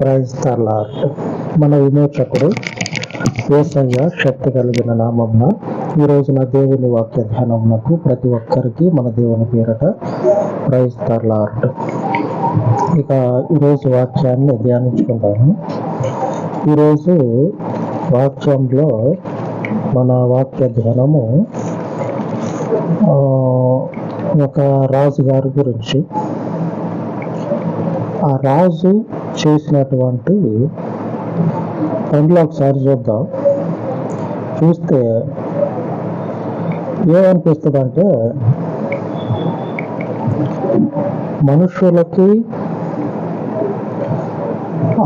Praise మన విమోచకుడు ఏసయ్య శక్తి కలిగిన నామమున ఈ రోజున దేవుని వాక్య ధ్యానమునకు ప్రతి ఒక్కరికి మన దేవుని పేరట ప్రైజ్ ఇక ఈరోజు వాక్యాన్ని ధ్యానించుకుంటాను ఈరోజు వాక్యంలో మన వాక్య ధ్యానము ఒక రాజు గారి గురించి. ఆ రాజు చేసినటువంటి పనులు ఒకసారి చూద్దాం. చూస్తే ఏమనిపిస్తుంది అంటే మనుషులకి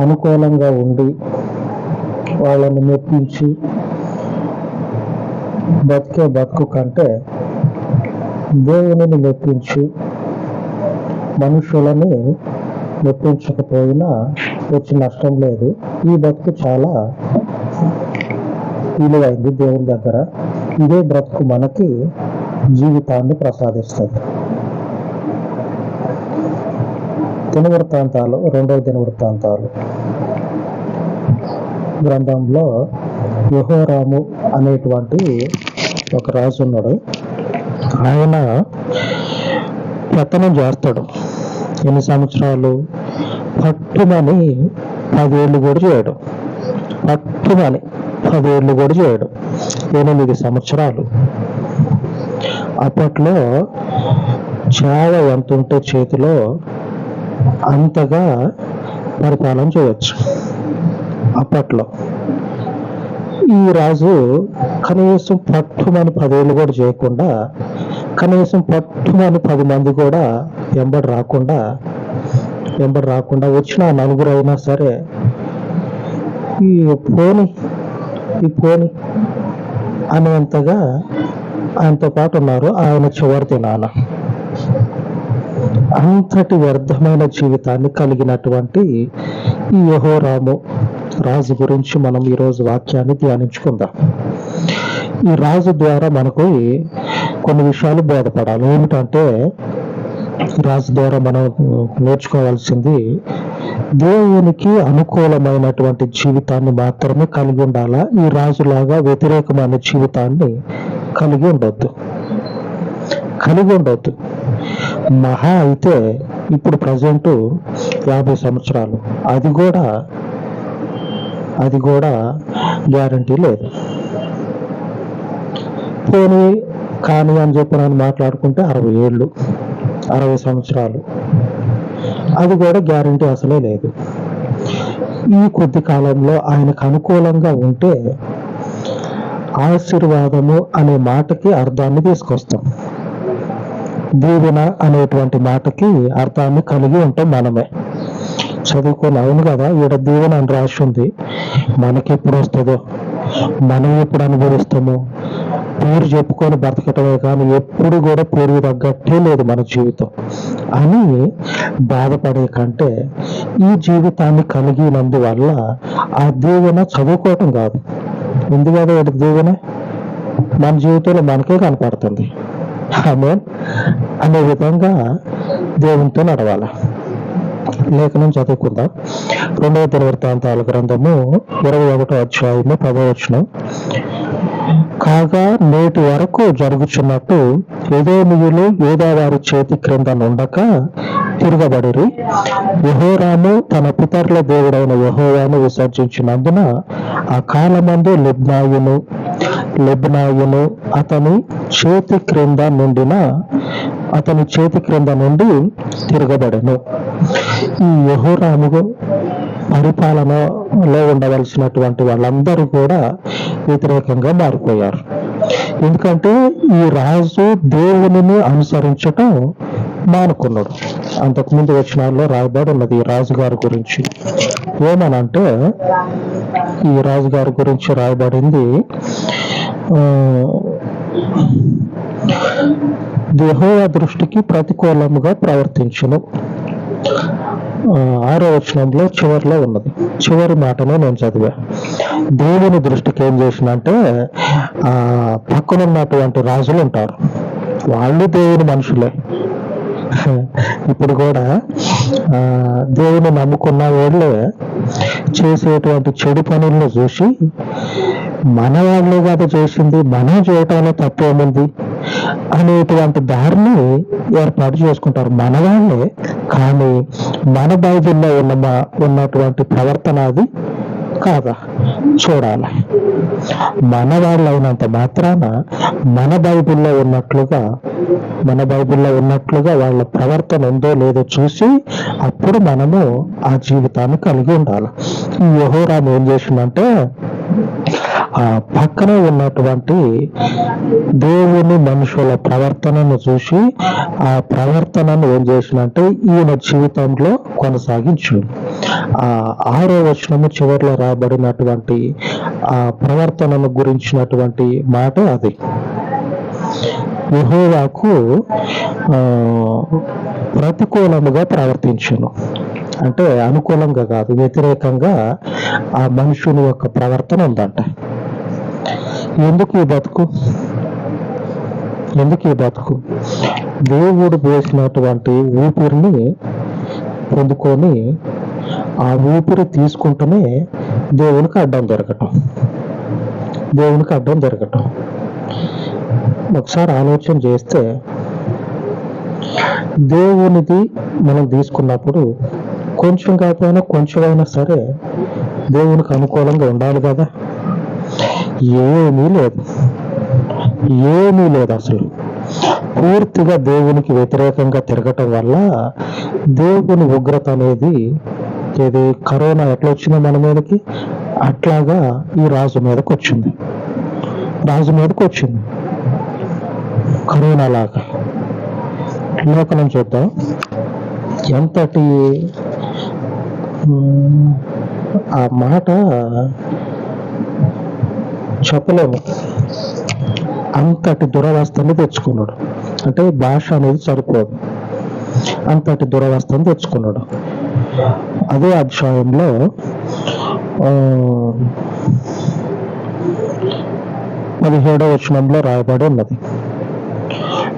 అనుకూలంగా ఉండి వాళ్ళని మెప్పించి బతికే బతుకు కంటే దేవుని మెప్పించి మనుషులని మెప్పించకపోయినా వచ్చి నష్టం లేదు. ఈ బతుకు చాలా విలువైంది దేవుని దగ్గర. ఇదే బ్రతుకు మనకి జీవితాన్ని ప్రసాదిస్తుంది. దినవృత్తాంతాలు రెండవ దినవృత్తాంతాలు. గ్రంథంలో యహోరాము అనేటువంటి ఒక రాజు ఉన్నాడు ఆయన పెత్తనం చేస్తాడు. ఎన్ని సంవత్సరాలు పట్టుమని పదేళ్ళు కూడా చేయడం. పట్టుమని పదేళ్ళు కూడా చేయడం. ఎనిమిది సంవత్సరాలు. అప్పట్లో చాలా ఎంత ఉంటే చేతిలో అంతగా పరిపాలన చేయవచ్చు అప్పట్లో. ఈ రాజు కనీసం పట్టుమని పదేళ్ళు కూడా చేయకుండా కనీసం పట్టుమని పది మంది కూడా వెంబడి రాకుండా వెంబడి రాకుండా వచ్చిన నలుగురు అయినా సరే ఈ పోని ఈ పోని అనేంతగా ఆయనతో పాటు ఉన్నారు. ఆయన చివరి దినాన. అంతటి వ్యర్థమైన జీవితాన్ని కలిగినటువంటి ఈ యహోరాము రాజు గురించి మనం ఈరోజు వాక్యాన్ని ధ్యానించుకుందాం. ఈ రాజు ద్వారా మనకు కొన్ని విషయాలు బోధపడాలి. ఏమిటంటే రాజు ద్వారా మనం నేర్చుకోవాల్సింది దేవునికి అనుకూలమైనటువంటి జీవితాన్ని మాత్రమే కలిగి ఉండాలా? ఈ రాజులాగా వ్యతిరేకమైన జీవితాన్ని కలిగి ఉండొద్దు. కలిగి ఉండొద్దు. మహా అయితే ఇప్పుడు ప్రజెంట్ యాభై సంవత్సరాలు. అది కూడా అది కూడా గ్యారంటీ లేదు. పోనీ కానీ అని చెప్పి నన్ను మాట్లాడుకుంటే అరవై ఏళ్ళు అరవై సంవత్సరాలు. అది కూడా గ్యారంటీ అసలే లేదు. ఈ కొద్ది కాలంలో ఆయనకు అనుకూలంగా ఉంటే ఆశీర్వాదము అనే మాటకి అర్థాన్ని తీసుకొస్తాం. దీవెన అనేటువంటి మాటకి అర్థాన్ని కలిగి ఉంటాం మనమే. చదువుకొని అవును కదా ఈడ దీవెన అని రాసి ఉంది. మనకి ఎప్పుడు వస్తుందో? మనం ఎప్పుడు అనుభవిస్తామో? పేరు చెప్పుకొని బ్రతకటమే కానీ ఎప్పుడు కూడా పేరు తగ్గట్టే లేదు మన జీవితం. అని బాధపడే కంటే ఈ జీవితాన్ని కలిగినందువల్ల ఆ దీవెన చదువుకోవటం కాదు. ఎందుకంటే వాటి దీవెన? మన జీవితంలో మనకే కనపడుతుంది. ఆమె అనే విధంగా దేవునితో నడవాలి. లేఖనం చదువుకుందాం. రెండవ దినవృత్తాంతాల గ్రంథము ఇరవై ఒకటో అధ్యాయము పదవచనం కాగా నేటి వరకు జరుగుచున్నట్టు ఎదోమియులు యోదావారి చేతి క్రింద నుండక తిరగబడిరి. యహోరాము తన పితరుల దేవుడైన యహోవాను విసర్జించినందున ఆ కాలమందు లిబ్నాయును లిబ్నాయును అతని చేతి క్రింద నుండిన అతని చేతి క్రింద నుండి తిరగబడను. ఈ యహోరాము పరిపాలనలో ఉండవలసినటువంటి వాళ్ళందరూ కూడా వ్యతిరేకంగా మారిపోయారు. ఎందుకంటే ఈ రాజు దేవుని అనుసరించటం మానుకున్నాడు. అంతకుముందు వచ్చినాల్లో రాయబడి ఉన్నది ఈ రాజుగారి గురించి. ఏమనంటే ఈ రాజుగారి గురించి రాయబడింది ఆ, దృష్టికి ప్రతికూలముగా ప్రవర్తించును. ఆరో వచనంలో చివరిలో ఉన్నది. చివరి మాటనే నేను చదివా. దేవుని దృష్టికి ఏం చేసినంటే ఆ పక్కన ఉన్నటువంటి రాజులు ఉంటారు. వాళ్ళు దేవుని మనుషులే. ఇప్పుడు కూడా ఆ, దేవుని నమ్ముకున్న వాళ్ళే చేసేటువంటి చెడు పనులను చూసి మన వాళ్ళు కదా చేసింది మనం చేయటంలో తప్పేముంది అనేటువంటి దారిని ఏర్పాటు చేసుకుంటారు. మన వాళ్ళే కానీ మన బైబిల్లో ఉన్న ఉన్నటువంటి ప్రవర్తన అది కాదా? చూడాలి. మన వాళ్ళు అయినంత మాత్రాన మన బైబిల్లో ఉన్నట్లుగా మన బైబిల్లో ఉన్నట్లుగా వాళ్ళ ప్రవర్తన ఉందో లేదో చూసి అప్పుడు మనము ఆ జీవితాన్ని కలిగి ఉండాలి. ఈ ఏం చేసిందంటే ఆ పక్కనే ఉన్నటువంటి దేవుని మనుషుల ప్రవర్తనను చూసి ఆ ప్రవర్తనను ఏం చేసినంటే ఈయన జీవితంలో కొనసాగించు. ఆ ఆరో వచనము చివరిలో రాబడినటువంటి ఆ ప్రవర్తనను గురించినటువంటి మాట అది. యెహోవాకు ఆ, ప్రతికూలముగా ప్రవర్తించను. అంటే అనుకూలంగా కాదు వ్యతిరేకంగా ఆ మనుషుని యొక్క ప్రవర్తన ఉందంట. ఎందుకు ఈ బతుకు? ఎందుకు ఈ బతుకు? దేవుడు పోసినటువంటి ఊపిరిని పొందుకొని ఆ ఊపిరి తీసుకుంటూనే దేవునికి అడ్డం దొరకటం దేవునికి అడ్డం దొరకటం ఒకసారి ఆలోచన చేస్తే దేవునిది మనం తీసుకున్నప్పుడు కొంచెం కాకపోయినా కొంచెమైనా సరే దేవునికి అనుకూలంగా ఉండాలి కదా. ఏమీ లేదు. ఏమీ లేదు అసలు. పూర్తిగా దేవునికి వ్యతిరేకంగా తిరగటం వల్ల దేవుని ఉగ్రత అనేది ఇది కరోనా ఎట్లా వచ్చిందో మన మీదకి అట్లాగా ఈ రాజు మీదకి వచ్చింది. రాజు మీదకి వచ్చింది. కరోనా లాగా. లోకలం చూద్దాం. ఎంతటి ఆ మాట చెప్పలేము. అంతటి దురవస్థను తెచ్చుకున్నాడు. అంటే భాష అనేది సరిపోదు. అంతటి దురవస్థను తెచ్చుకున్నాడు. అదే అధ్యాయంలో పదిహేడవ వచనంలో రాయబడి ఉన్నది.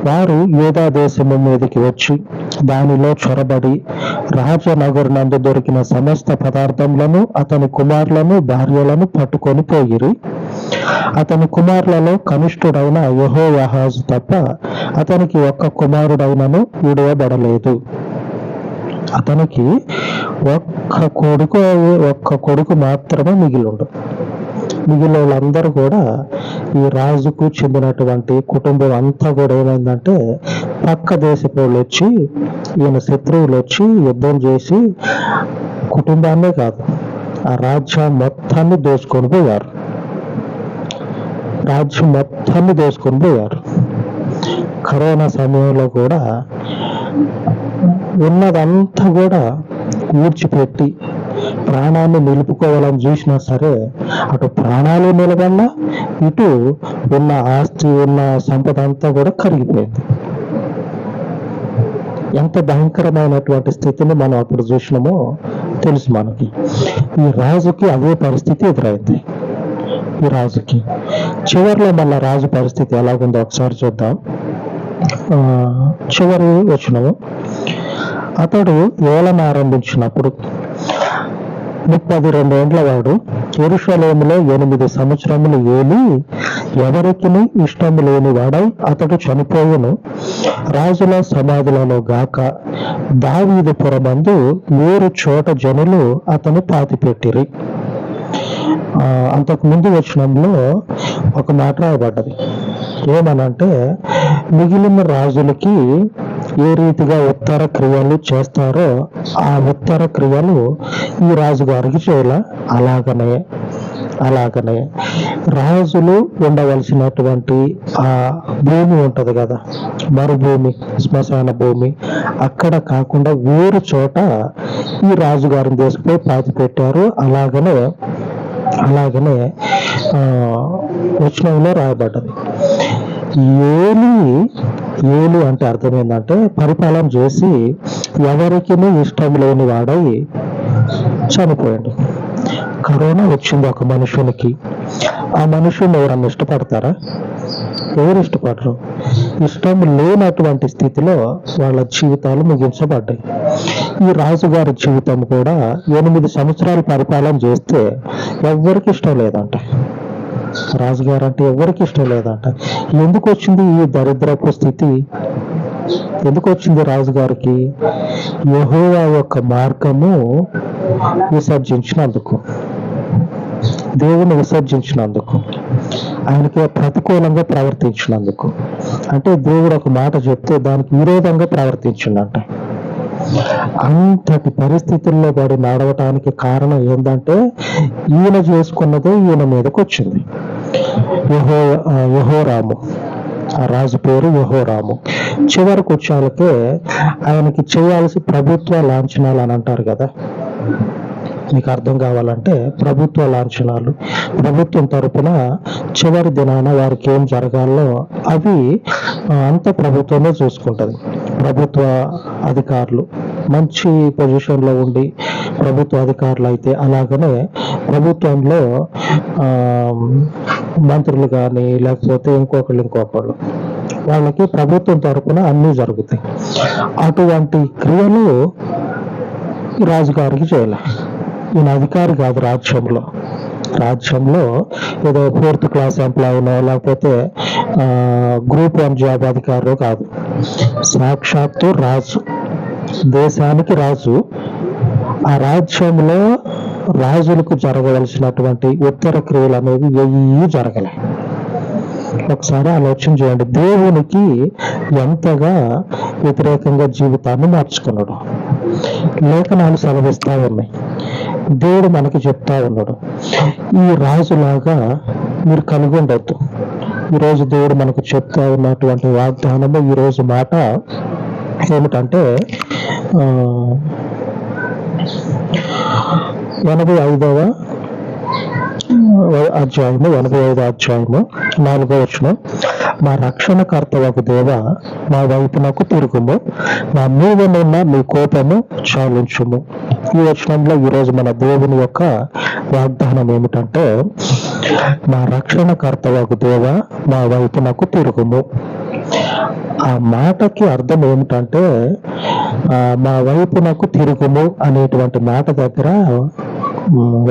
వారు యూదా దేశము మీదకి వచ్చి దానిలో చొరబడి రాజనగర్ నందు దొరికిన సమస్త పదార్థములను అతని కుమారులను భార్యలను పట్టుకొని పోయిరి. అతని కుమారులలో కనిష్ఠుడైన యహాజ్ తప్ప అతనికి ఒక్క కుమారుడైనను విడవబడలేదు. అతనికి ఒక్క కొడుకు ఒక్క కొడుకు మాత్రమే మిగిలిండు. మిగిలిన వాళ్ళందరూ కూడా ఈ రాజుకు చెందినటువంటి కుటుంబం అంతా కూడా ఏమైందంటే పక్క దేశపు వాళ్ళు వచ్చి ఈయన శత్రువులు వచ్చి యుద్ధం చేసి కుటుంబాన్నే కాదు ఆ రాజ్యం మొత్తాన్ని దోచుకొని పోయారు. రాజ్యం మొత్తాన్ని దోచుకొని పోయారు. కరోనా సమయంలో కూడా ఉన్నదంతా కూడా ఊడ్చిపెట్టి ప్రాణాన్ని నిలుపుకోవాలని చూసినా సరే అటు ప్రాణాలు నిలబడినా ఇటు ఉన్న ఆస్తి ఉన్న సంపద అంతా కూడా కరిగిపోయింది. ఎంత భయంకరమైనటువంటి స్థితిని మనం అప్పుడు చూసినామో తెలుసు మనకి. ఈ రాజుకి అదే పరిస్థితి ఎదురైంది. ఈ రాజుకి. చివరిలో మన రాజు పరిస్థితి ఎలాగుందో ఒకసారి చూద్దాం. ఆ, చివరి వచ్చినము. అతడు ఏలన ఆరంభించినప్పుడు ముప్పది రెండేండ్ల వాడు ఎరుషలేములో ఎనిమిది సంవత్సరములు ఏలి ఎవరికిని ఇష్టము లేని వాడై అతడు చనిపోయెను. రాజుల సమాధులలో గాక దావీదు పురమందు వేరు చోట జనులు అతను పాతిపెట్టిరి. ఆ, అంతకు ముందు వచనంలో ఒక మాట రాయబడ్డది. ఏమనంటే మిగిలిన రాజులకి ఏ రీతిగా ఉత్తర క్రియలు చేస్తారో ఆ ఉత్తర క్రియలు ఈ రాజుగారికి చేయాల. అలాగనే అలాగనే. రాజులు ఉండవలసినటువంటి ఆ భూమి ఉంటది కదా మరుభూమి శ్మశాన భూమి అక్కడ కాకుండా వేరు చోట ఈ రాజుగారిని తీసుకుపోయి పాతి పెట్టారు. అలాగనే అలాగనే ఆ, వచనంలో రాయబడ్డది. ఏలి ఏలు అంటే అర్థం ఏంటంటే పరిపాలన చేసి ఎవరికి ఇష్టం లేని వాడై చనిపోయాడు. కరోనా వచ్చింది ఒక మనుషునికి. ఆ మనుషుని ఎవరన్నా ఇష్టపడతారా? ఎవరు ఇష్టపడరు? ఇష్టం లేనటువంటి స్థితిలో వాళ్ళ జీవితాలు ముగించబడ్డాయి. ఈ రాజుగారి జీవితం కూడా ఎనిమిది సంవత్సరాలు పరిపాలన చేస్తే ఎవ్వరికి ఇష్టం లేదంట. రాజుగారు అంటే ఎవరికి ఇష్టం లేదంట. ఎందుకు వచ్చింది ఈ దరిద్రపు స్థితి? ఎందుకు వచ్చింది రాజుగారికి? యహోవా యొక్క మార్గము విసర్జించినందుకు. దేవుని విసర్జించినందుకు. ఆయనకి ప్రతికూలంగా ప్రవర్తించినందుకు. అంటే దేవుడు ఒక మాట చెప్తే దానికి విరోధంగా ప్రవర్తించిండంట అంతటి పరిస్థితుల్లో వాడు నడవటానికి కారణం ఏంటంటే ఈయన చేసుకున్నదే ఈయన మీదకి వచ్చింది. యహో యహోరాము. ఆ రాజు పేరు యహోరాము. చివరికి వచ్చాలకే ఆయనకి చేయాల్సి ప్రభుత్వ లాంఛనాలు అని అంటారు కదా. మీకు అర్థం కావాలంటే ప్రభుత్వ లాంఛనాలు. ప్రభుత్వం తరపున చివరి దినాన వారికి ఏం జరగాలో అవి అంత ప్రభుత్వమే చూసుకుంటుంది. ప్రభుత్వ అధికారులు మంచి పొజిషన్లో ఉండి ప్రభుత్వ అధికారులు అయితే అలాగనే ప్రభుత్వంలో ఆ, మంత్రులు కానీ లేకపోతే ఇంకొకళ్ళు ఇంకొకళ్ళు వాళ్ళకి ప్రభుత్వం తరపున అన్నీ జరుగుతాయి. అటువంటి క్రియలు రాజుగారికి చేయలే. ఈయన అధికారి కాదు రాజ్యంలో. రాజ్యంలో ఏదో ఫోర్త్ క్లాస్ ఎంప్లాయీనో లేకపోతే ఆ, గ్రూప్ వన్ జాబ్ అధికారో కాదు. సాక్షాత్తు రాజు. దేశానికి రాజు. ఆ రాజ్యంలో రాజులకు జరగవలసినటువంటి ఉత్తర క్రియలు అనేవి ఏవి జరగలే. ఒకసారి ఆలోచన చేయండి. దేవునికి ఎంతగా వ్యతిరేకంగా జీవితాన్ని మార్చుకున్నాడు. లేఖనాలు సెలవిస్తా ఉన్నాయి. దేవుడు మనకి చెప్తా ఉన్నాడు. ఈ రాజులాగా మీరు కలిగి ఉండొద్దు. ఈరోజు దేవుడు మనకు చెప్తా ఉన్నటువంటి వాగ్దానము ఈరోజు మాట ఏమిటంటే ఆ, ఎనభై ఐదవ అధ్యాయము ఎనభై ఐదు అధ్యాయము నాలుగో వచనం. మా రక్షణకర్తవకు దేవ మా వైపునకు తిరుగుము. నా మీదనున్న మీ కోపము చాలించుము. ఈ వచనంలో ఈరోజు మన దేవుని యొక్క వాగ్దానం ఏమిటంటే మా రక్షణకర్తవకు దేవ మా వైపునకు తిరుగుము. ఆ మాటకి అర్థం ఏమిటంటే మా మా వైపునకు తిరుగుము అనేటువంటి మాట దగ్గర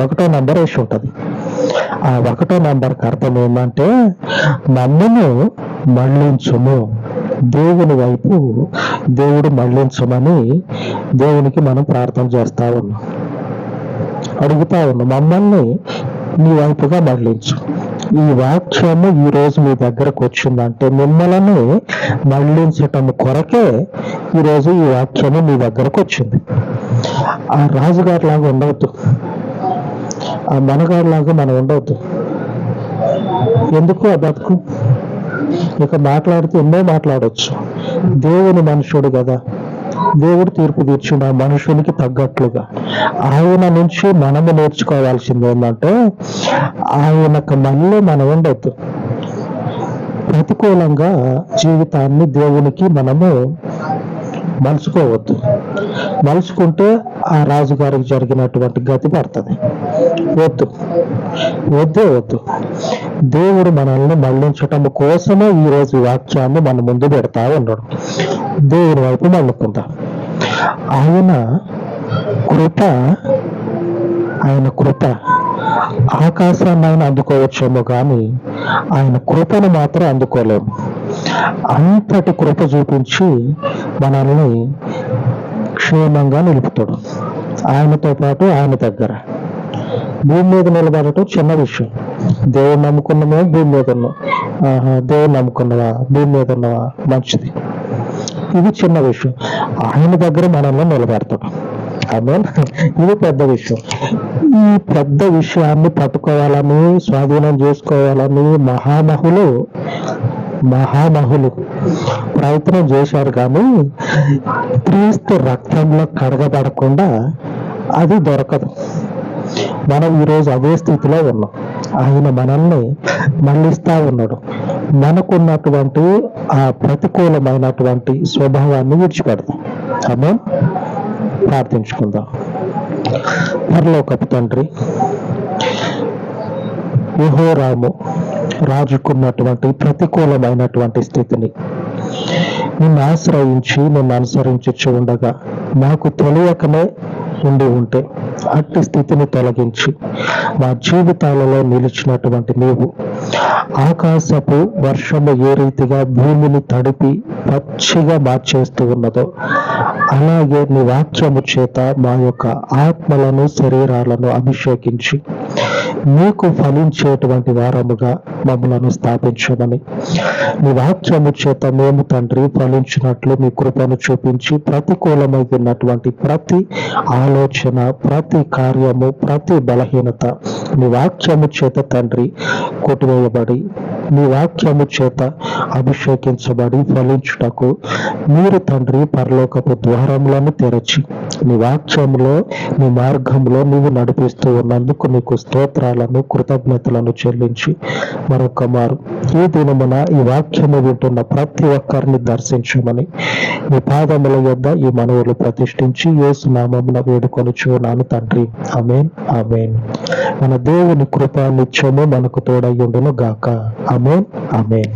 ఒకటో నంబర్ వేసి ఉంటుంది. ఆ ఒకటో నంబర్కి అర్థం ఏంటంటే నన్నును మళ్ళించుము. దేవుని వైపు దేవుడు మళ్ళించమని దేవునికి మనం ప్రార్థన చేస్తా ఉన్నాం. అడుగుతా ఉన్నాం మమ్మల్ని నీ వైపుగా మళ్ళించు. ఈ వాక్యము ఈ రోజు మీ దగ్గరకు వచ్చిందంటే మిమ్మల్ని మళ్ళించటం కొరకే ఈ రోజు ఈ వాక్యము మీ దగ్గరకు వచ్చింది. ఆ రాజుగారి లాగా ఉండవద్దు. ఆ మనగాడిలాగా మనం ఉండవద్దు. ఎందుకు ఆ బతుకు? ఇక మాట్లాడితే ఎన్నో మాట్లాడవచ్చు దేవుని మనుషుడు కదా. దేవుడు తీర్పు తీర్చుండు ఆ మనుషునికి తగ్గట్లుగా. ఆయన నుంచి మనము నేర్చుకోవాల్సింది ఏంటంటే ఆయనకు మనలో మనం ఉండొద్దు. ప్రతికూలంగా జీవితాన్ని దేవునికి మనము మలుచుకోవద్దు. మలుచుకుంటే ఆ రాజుగారికి జరిగినటువంటి గతి పడుతుంది. వద్దు. వద్దే వద్దు. దేవుడు మనల్ని మళ్ళించటం కోసమే ఈ రోజు వాక్యాన్ని మన ముందు పెడతా ఉన్నాడు. దేవుని వైపు మళ్ళుకుందాం. ఆయన కృప ఆయన కృప ఆకాశాన్ని ఆయన అందుకోవచ్చేమో కానీ ఆయన కృపను మాత్రం అందుకోలేము. అంతటి కృప చూపించి మనల్ని క్షేమంగా నిలుపుతాడు. ఆయనతో పాటు ఆయన దగ్గర. భూమి మీద నిలబడటం చిన్న విషయం. దేవుడు నమ్ముకున్నమే భూమి మీద ఉన్నాం. ఆహా, దేవుడు నమ్ముకున్నవా? భూమి మీద ఉన్నవా? మంచిది. ఇది చిన్న విషయం. ఆయన దగ్గర మనల్ని నిలబెడతాడు ఇది పెద్ద విషయం. ఈ పెద్ద విషయాన్ని పట్టుకోవాలని స్వాధీనం చేసుకోవాలని మహామహులు మహామహులు ప్రయత్నం చేశారు కానీ క్రీస్తు రక్తంలో కడగబడకుండా అది దొరకదు. మనం ఈరోజు అదే స్థితిలో ఉన్నాం. ఆయన మనల్ని మళ్ళిస్తా ఉన్నాడు. మనకున్నటువంటి ఆ ప్రతికూలమైనటువంటి స్వభావాన్ని విడిచిపెడతాం. అమ్మ ప్రార్థించుకుందాం. పరలోకపు తండ్రి యహోరాము రాజుకున్నటువంటి ప్రతికూలమైనటువంటి స్థితిని నిన్ను ఆశ్రయించి నిన్ను అనుసరించి ఉండగా మాకు తెలియకనే ఉండి ఉంటే అట్టి స్థితిని తొలగించి. మా జీవితాలలో నిలిచినటువంటి నీవు ఆకాశపు వర్షము ఏ రీతిగా భూమిని తడిపి పచ్చిగా మార్చేస్తూ ఉన్నదో అలాగే నీ వాక్యము చేత మా యొక్క ఆత్మలను శరీరాలను అభిషేకించి. నీకు ఫలించేటువంటి వారముగా మమ్మలను స్థాపించమని. నీ వాక్యము చేత మేము తండ్రి ఫలించినట్లు మీ కృపను చూపించి ప్రతికూలమైనటువంటి ప్రతి ఆలోచన ప్రతి కార్యము ప్రతి బలహీనత నీ వాక్యము చేత తండ్రి కొట్టివేయబడి నీ వాక్యము చేత అభిషేకించబడి ఫలించుటకు మీరు తండ్రి పరలోకపు ద్వారములను తెరచి నీ వాక్యములో నీ మార్గంలో నీవు నడిపిస్తూ ఉన్నందుకు నీకు స్తోత్రాలను కృతజ్ఞతలను చెల్లించి మరొక మారు. ఈ దినమున ఈ వాక్యము వింటున్న ప్రతి ఒక్కరిని దర్శించమని మీ పాదముల యొద్ద ఈ మనవులు ప్రతిష్ఠించి యేసు నామమున వేడుకొని చూనాను తండ్రి. అమేన్ అమేన్ మన దేవుని కృప నిత్యము మనకు తోడయ్యుండును గాక అమేన్ అమేన్